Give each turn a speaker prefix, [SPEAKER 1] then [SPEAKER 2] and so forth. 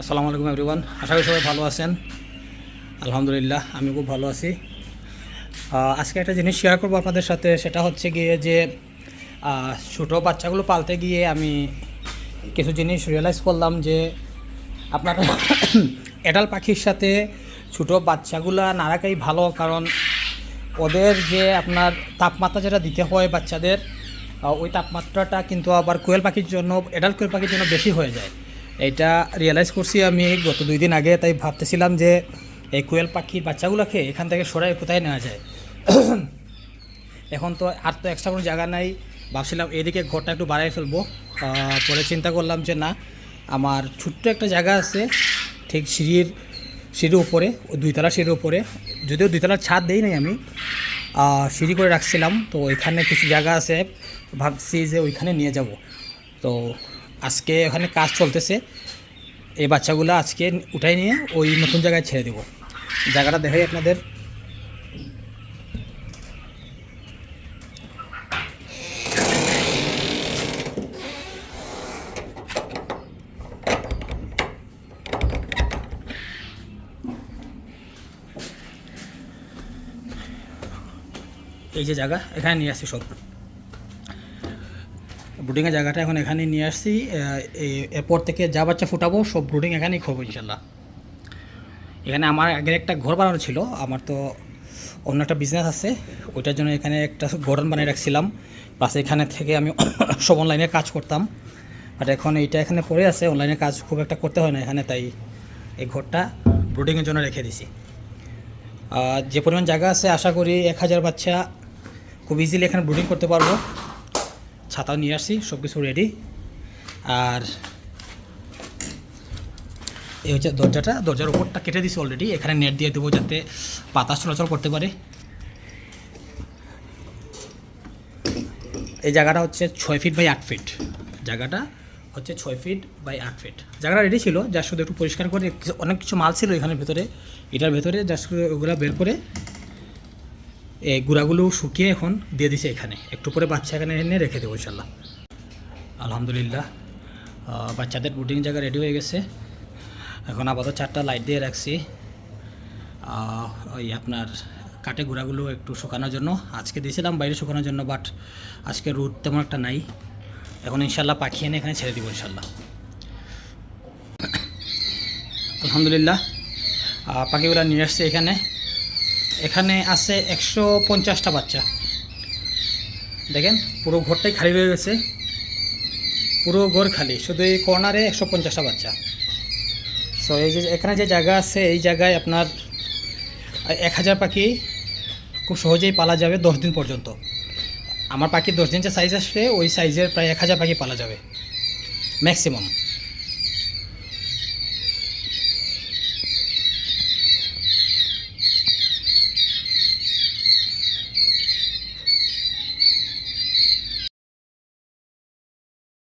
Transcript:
[SPEAKER 1] আসসালামু আলাইকুম এভরিওয়ান। আশা করি সবাই ভালো আছেন। আলহামদুলিল্লাহ, আমি খুব ভালো আছি। আজকে একটা জিনিস শেয়ার করব আপনাদের সাথে, সেটা হচ্ছে গিয়ে যে ছোটো বাচ্চাগুলো পালতে গিয়ে আমি কিছু জিনিস রিয়েলাইজ করলাম যে, আপনার এডাল পাখির সাথে ছোটো বাচ্চাগুলা না রাখাই ভালো, কারণ ওদের যে আপনার তাপমাত্রা যেটা দিতে হয় বাচ্চাদের ওই তাপমাত্রাটা কিন্তু আবার কোয়েল পাখির জন্য এডাল কোয়েল পাখির জন্য বেশি হয়ে যায়। এটা রিয়েলাইজ করছি আমি গত দুই দিন আগে, তাই ভাবতেছিলাম যে এই কোয়েল পাখির বাচ্চাগুলোকে এখান থেকে সরাই কোথায় নেওয়া যায়? এখন তো আর তো এক্সট্রা কোনো জায়গা নাই। ভাবছিলাম এদিকে ঘরটা একটু বাড়াই ফেলব। পরে চিন্তা করলাম যে না, আমার ছোট্ট একটা জায়গা আছে, ঠিক সিঁড়ির সিঁড়ির উপরে ওই দুইতলা সিঁড়ির উপরে। যদিও দুইতলার ছাদ দেই নাই আমি সিঁড়ি করে রাখছিলাম। তো ওইখানে কিছু জায়গা আছে, ভাবছি যে ওইখানে নিয়ে যাব। তো আজকে ওখানে কাজ চলতেছে। এই বাচ্চাগুলো আজকে উঠাই নিয়ে ওই নতুন জায়গায় ছেড়ে দেবো। জায়গাটা দেখাই আপনাদের। এই যে জায়গা, এখানে নিয়ে আসি সব। ব্রুডিংয়ের জায়গাটা এখন এখানে নিয়ে আসছি। এরপর থেকে যা বাচ্চা ফুটাবো, সব ব্রুডিং এখানেই করব ইনশাল্লাহ এখানে আমার আগের একটা ঘর বানানো ছিল, আমার তো অন্য একটা বিজনেস আছে, ওইটার জন্য এখানে একটা গোডাউন বানিয়ে রাখছিলাম। প্লাস এখানে থেকে আমি সব অনলাইনে কাজ করতাম। বাট এখন এইটা এখানে পড়ে আছে অনলাইনে কাজ খুব একটা করতে হয় না এখানে, তাই এই ঘরটা ব্রুডিংয়ের জন্য রেখে দিছি। যে পরিমাণ জায়গা আছে, আশা করি এক হাজার বাচ্চা খুব ইজিলি এখানে ব্রুডিং করতে পারব। ছাতাও নিয়ে আসছি সব কিছু রেডি আর এই হচ্ছে দরজাটা, দরজার ওপরটা কেটে দিছি অলরেডি এখানে নেট দিয়ে দেবো যাতে বাতাস চলাচল করতে পারে। এই জায়গাটা হচ্ছে ছয় ফিট বাই আট ফিট জায়গাটা হচ্ছে ছয় ফিট বাই আট ফিট জায়গাটা রেডি ছিল যা শুধু একটু পরিষ্কার করে, অনেক কিছু মাল ছিল এখানের ভেতরে। এটার ভেতরে জাস্ট ওগুলো বের করে গুঁড়াগুলো শুকিয়ে এখন দিয়ে দিছে এখানে। একটু পরে বাচ্চা এখানে এনে রেখে দেবো ইনশাল্লাহ আলহামদুলিল্লাহ। বাচ্চাদের বুটিং জায়গা রেডি হয়ে গেছে। এখন আপাতত চারটা লাইট দিয়ে রাখছি। ওই আপনার কাটে গুঁড়াগুলো একটু শুকানোর জন্য। আজকে দিয়েছিলাম, বাইরে শুকানোর জন্য বাট আজকে রোদ তেমন একটা নাই। এখন ইনশাল্লাহ পাখি এনে এখানে ছেড়ে দিব ইনশাল্লাহ আলহামদুলিল্লাহ। পাখিগুলো নিয়ে আসছে এখানে। এখানে আছে একশো পঞ্চাশটা বাচ্চা। দেখেন, পুরো ঘরটাই খালি রয়ে গেছে। পুরো ঘর খালি, শুধু এই কর্নারে একশো পঞ্চাশটা বাচ্চা। সো এই যে এখানে যে জায়গা আছে, এই জায়গায় আপনার এক হাজার পাখি খুব সহজেই পালা যাবে দশ দিন পর্যন্ত। আমার পাখি দশ দিন যে সাইজ আসলে ওই সাইজের প্রায় এক হাজার পাখি পালা যাবে। ম্যাক্সিমাম